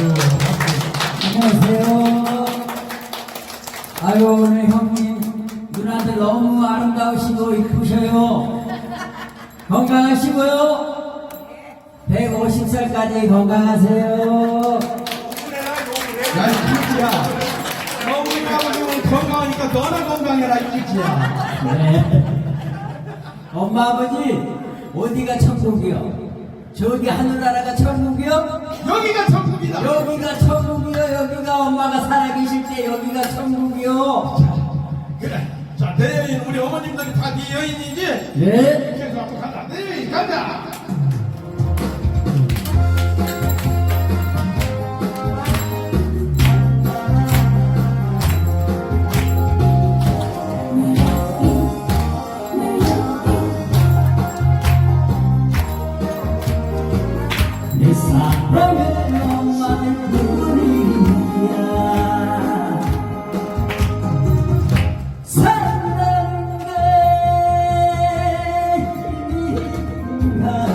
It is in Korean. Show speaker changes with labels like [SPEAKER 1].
[SPEAKER 1] 안녕하세요. 아유, 오늘 형님, 누나들 너무 아름다우시고 이쁘셔요. 건강하시고요. 150살까지 건강하세요.
[SPEAKER 2] 야, 이끼야. 어머니 아버지 건강하니까 너나 건강해라, 이끼야.
[SPEAKER 1] 네. 엄마, 아버지, 어디가 천국이요? 저기 하늘나라가 천국이요?
[SPEAKER 2] 여기가 천국이다.
[SPEAKER 1] 여기가 천국이요. 여기가 엄마가 살아계실 때 여기가 천국이요.
[SPEAKER 2] 그래. 자, 대여인 우리 어머님들이 다 네 여인이지?
[SPEAKER 1] 네.
[SPEAKER 2] 그래서 한번 가자. 네 여인 가자. God.